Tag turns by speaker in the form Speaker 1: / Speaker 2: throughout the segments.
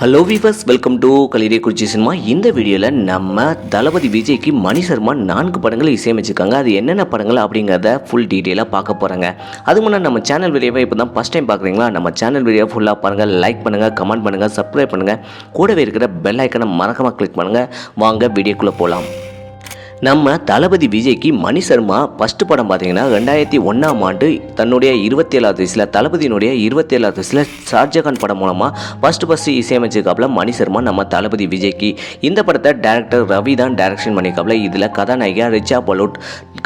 Speaker 1: Hello viewers welcome to கலிரே குறிச்சி cinema இந்த வீடியோவில் நம்ம தளபதி விஜய்க்கு மணி சர்மா நான்கு படங்களை இசையமைச்சிருக்காங்க. அது என்னென்ன படங்கள் அப்படிங்கிறத ஃபுல் டீட்டெயிலாக பார்க்க போகிறாங்க அது முன்னாடி நம்ம சேனல் வீடியோவை இப்போ தான் ஃபஸ்ட் டைம் பார்க்குறீங்களா? நம்ம சேனல் வீடியோ ஃபுல்லாக பாருங்கள் லைக் பண்ணுங்கள் கமெண்ட் பண்ணுங்கள் சப்ஸ்கிரைப் பண்ணுங்கள் கூடவே இருக்கிற பெல் ஐக்கனை மறக்காமல் கிளிக் பண்ணுங்கள் வாங்க வீடியோக்குள்ளே போகலாம் நம்ம தளபதி விஜய்க்கு மணி சர்மா ஃபஸ்ட்டு படம் பார்த்தீங்கன்னா ரெண்டாயிரத்தி ஒன்றாம் ஆண்டு தன்னுடைய இருபத்தி ஏழாவது வயசில் தளபதியினுடைய இருபத்தி ஏழாவது வயசில் ஷாஜகான் படம் மூலமாக ஃபஸ்ட்டு ஃபஸ்ட்டு இசையமைச்சிருக்காப்புல மணி சர்மா நம்ம தளபதி விஜய்க்கு. இந்த படத்தை டேரக்டர் ரவி தான் டைரக்ஷன் பண்ணியிருக்காப்புல இதில் கதாநாயகியாக ரிச்சா பலூட்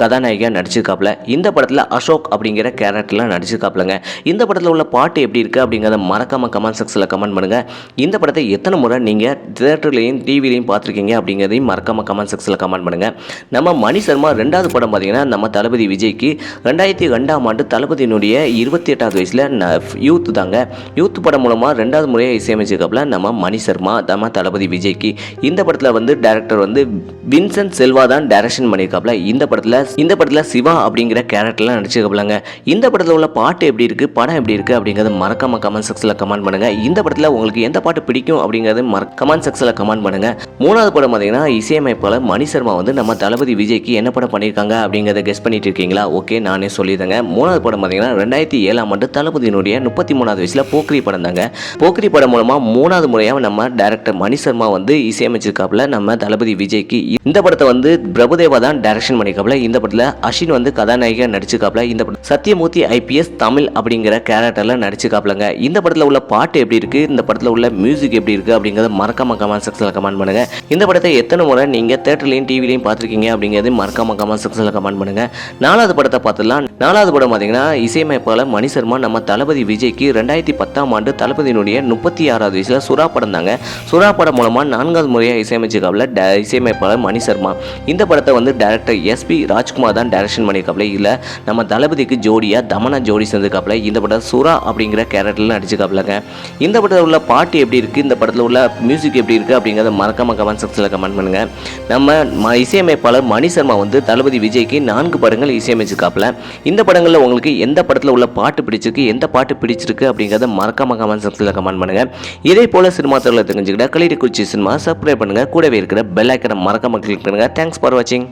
Speaker 1: கதாநாயகியாக நடிச்சிருக்காப்புல. இந்த படத்தில் அசோக் அப்படிங்கிற கேரக்டர்லாம் நடிச்சிருக்காப்புலங்க. இந்த படத்தில் உள்ள பாட்டு எப்படி இருக்குது அப்படிங்கிறத மறக்காமல் கமெண்ட் செக்ஷனில் கமெண்ட் பண்ணுங்கள் இந்த படத்தை எத்தனை முறை நீங்கள் தியேட்டர்லேயும் டிவிலையும் பார்த்துருக்கீங்க அப்படிங்கிறதையும் மறக்காமல் கமெண்ட் செக்ஷனில் கமெண்ட் பண்ணுங்கள் நம்ம மணி சர்மா ரெண்டாவது படம் பார்த்தீங்கன்னா நம்ம தளபதி விஜய்க்கு ரெண்டாயிரத்தி ரெண்டாம் ஆண்டு தளபதியினுடைய இருபத்தி எட்டாவது வயசில் யூத் தாங்க. யூத் படம் மூலமாக ரெண்டாவது முறையாக இசையமைச்சிருக்கப்பல நம்ம மணி சர்மா நம்ம தளபதி விஜய்க்கு. இந்த படத்தில் வந்து டேரக்டர் வந்து வின்சென்ட் செல்வா தான் டைரக்ஷன் பண்ணியிருக்காப்புல. இந்த படத்தில் இந்த படத்தில் சிவா அப்படிங்கிற கேரக்டர்லாம் நடிச்சிருக்காப்புலங்க. இந்த படத்தில் உள்ள பாட்டு எப்படி இருக்குது படம் எப்படி இருக்குது அப்படிங்கிறத மறக்காம கமெண்ட் செக்ஷனில் கமெண்ட் பண்ணுங்கள் இந்த படத்தில் உங்களுக்கு எந்த பாட்டு பிடிக்கும் அப்படிங்கிறது மற கமெண்ட் செக்ஷனில் கமெண்ட் பண்ணுங்கள் மூணாவது படம் பார்த்தீங்கன்னா இசையமைப்பாளர் மணி சர்மா வந்து நம்ம நம்ம தளபதி விஜய்க்கு என்ன படம் பண்ணியிருக்காங்க அப்படிங்கிறத கெஸ் பண்ணிட்டு இருக்கீங்களா? ஓகே நானே சொல்லிடுறேங்க. மூணாவது படம் பார்த்தீங்கன்னா ரெண்டாயிரத்தி ஏழாம் ஆண்டு தளபதியினுடைய முப்பத்தி மூணாவது வயசில் போக்ரி படம் தாங்க. போக்ரி படம் மூலமாக மூணாவது முறையாக நம்ம டேரக்டர் மணி சர்மா வந்து இசையமைச்சிருக்காப்புல நம்ம தளபதி விஜய்க்கு. இந்த படத்தை வந்து பிரபுதேவா தான் டைரக்ஷன் பண்ணியிருக்காப்புல இந்த படத்தில் அஸ்வின் வந்து கதாநாயகன் நடிச்சிருக்காப்புல. இந்த படம் சத்யமூர்த்தி ஐபிஎஸ் தமிழ் அப்படிங்கிற கேரக்டரில் நடிச்சிருக்காப்புலங்க. இந்த படத்தில் உள்ள பாட்டு எப்படி இருக்குது இந்த படத்தில் உள்ள மியூசிக் எப்படி இருக்குது அப்படிங்கிறத மறக்காம கமெண்ட் செக்ஷனில் கமெண்ட் பண்ணுங்க. இந்த படத்தை எத்தனை முறை நீங்கள் தேட்டர்லையும் டிவிலையும் பார்த்து பார்த்துருக்கீங்க அப்படிங்கிறது மறக்காம கமெண்ட் செக்ஷனில் கமெண்ட் பண்ணுங்க. நாலாவது படத்தை பார்த்துலாம் நாலாவது படம் பார்த்தீங்கன்னா இசையமைப்பாளர் மணி சர்மா நம்ம தளபதி விஜய்க்கு ரெண்டாயிரத்தி பத்தாம் ஆண்டு தளபதியினுடைய முப்பத்தி ஆறாவது வயசில் சுறா படம் தாங்க. சுறா படம் மூலமாக நான்காவது முறையாக இசையமைச்சிருக்காப்ல ட இசையமைப்பாளர் மணி சர்மா. இந்த படத்தை வந்து டேரக்டர் எஸ்பி ராஜ்குமார் தான் டைரக்ஷன் பண்ணியிருக்காப்ல இல்லை நம்ம தளபதிக்கு ஜோடியாக தமனா ஜோடி சேர்ந்துருக்காப்ல இந்த படம் சுறா அப்படிங்கிற கேரக்டரில் நடிச்சிருக்காப்லங்க இந்த படத்தில் உள்ள பாட்டு எப்படி இருக்குது இந்த படத்தில் உள்ள மியூசிக் எப்படி இருக்குது அப்படிங்கிறத மறக்காம கமெண்ட் செக்ஷனில் கமெண்ட் பண்ணுங்க. நம்ம இசையமை இசையமைப்பாளர் மணி சர்மா வந்து தளபதி விஜய்க்கு நான்கு படங்கள் இசையமைச்சிருக்காப்புல. இந்த படங்களில் உங்களுக்கு எந்த படத்தில் உள்ள பாட்டு பிடிச்சிருக்கு எந்த பாட்டு பிடிச்சிருக்கு அப்படிங்கிறத மறக்காம கமெண்ட் செக்ஷனில் கமெண்ட் பண்ணுங்க. இதே போல சினிமா தொழிலை தெரிஞ்சுக்கிட்ட கலிடி குச்சி சினிமா சப்ஸ்கிரைப் பண்ணுங்க. கூடவே இருக்கிற பெல் ஐக்கனை மறக்காம கிளிக் பண்ணுங்கள் தேங்க்ஸ் ஃபார் வாட்சிங்